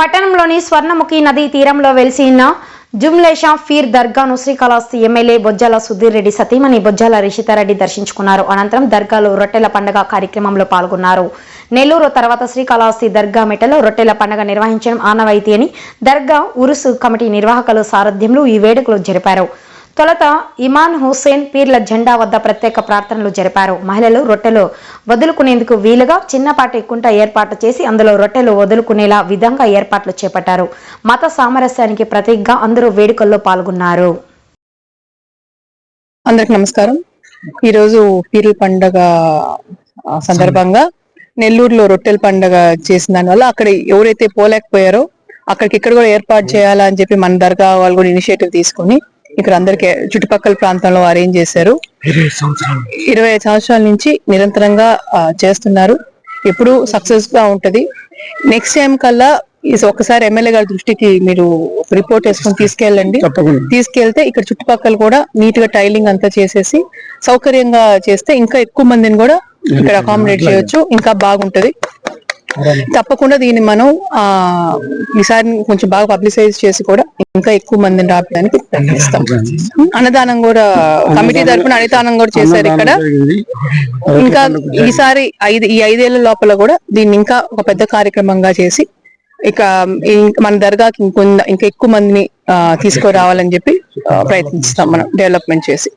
పట్టణంలోని స్వర్ణముఖి నదీ తీరంలో వెలిసిన జుమ్లేషా ఫీర్ దర్గాను శ్రీకాళహస్తి ఎమ్మెల్యే బొజ్జాల సుధీర్ రెడ్డి సతీమణి బొజ్జాల రిషితారెడ్డి దర్శించుకున్నారు. అనంతరం దర్గాలో రొట్టెల పండుగ కార్యక్రమంలో పాల్గొన్నారు. నెల్లూరు తర్వాత శ్రీకాళహస్తి దర్గా మెటలో రొట్టెల పండుగ నిర్వహించడం ఆనవాయితీ అని దర్గా ఉరుసు కమిటీ నిర్వాహకులు సారథ్యంలో ఈ వేడుకలు జరిపారు. తొలత ఇమాన్ హుస్సేన్ పీర్ల జెండా వద్ద ప్రత్యేక ప్రార్థనలు జరిపారు. మహిళలు రొట్టెలు వదులుకునేందుకు వీలుగా చిన్నపాటి కుంట ఏర్పాటు చేసి అందులో రొట్టెలు వదులుకునేలా విధంగా ఏర్పాట్లు చేపట్టారు. మత సామరస్యానికి ప్రతీకగా అందరూ వేడుకల్లో పాల్గొన్నారు. అందరికి నమస్కారం. ఈరోజు పీర్ల పండగ సందర్భంగా నెల్లూరులో రొట్టెల పండగ చేసిన దానివల్ల అక్కడ ఎవరైతే పోలేకపోయారో అక్కడికి ఇక్కడ కూడా ఏర్పాటు చేయాలని చెప్పి మన దర్గా వాళ్ళు కూడా ఇనిషియేటివ్ తీసుకొని ఇక్కడ అందరికి చుట్టుపక్కల ప్రాంతంలో అరేంజ్ చేశారు. ఇరవై ఐదు సంవత్సరాల. నుంచి నిరంతరంగా చేస్తున్నారు. ఎప్పుడు సక్సెస్గా ఉంటది. నెక్స్ట్ టైం కల్లా ఒకసారి ఎమ్మెల్యే గారి దృష్టికి మీరు రిపోర్ట్ వేసుకొని తీసుకెళ్ళండి. తీసుకెళ్తే ఇక్కడ చుట్టుపక్కల కూడా నీట్గా టైలింగ్ అంతా చేసేసి సౌకర్యంగా చేస్తే ఇంకా ఎక్కువ మందిని కూడా ఇక్కడ అకామిడేట్ చేయొచ్చు. ఇంకా బాగుంటది. తప్పకుండా దీన్ని మనం ఆ ఈసారి కొంచెం బాగా పబ్లిసైజ్ చేసి కూడా ఇంకా ఎక్కువ మందిని రావడానికి ప్రయత్నిస్తాం. అన్నదానం. కూడా కమిటీ తరఫున అన్నదానం కూడా చేశారు ఇక్కడ. ఇంకా ఈసారి ఐదు ఈ ఐదేళ్ళ లోపల కూడా దీన్ని ఇంకా ఒక పెద్ద కార్యక్రమంగా చేసి ఇక మన దర్గాకి ఇంకొంత ఇంకా ఎక్కువ మందిని తీసుకురావాలని చెప్పి ప్రయత్నిస్తాం మనం డెవలప్మెంట్ చేసి.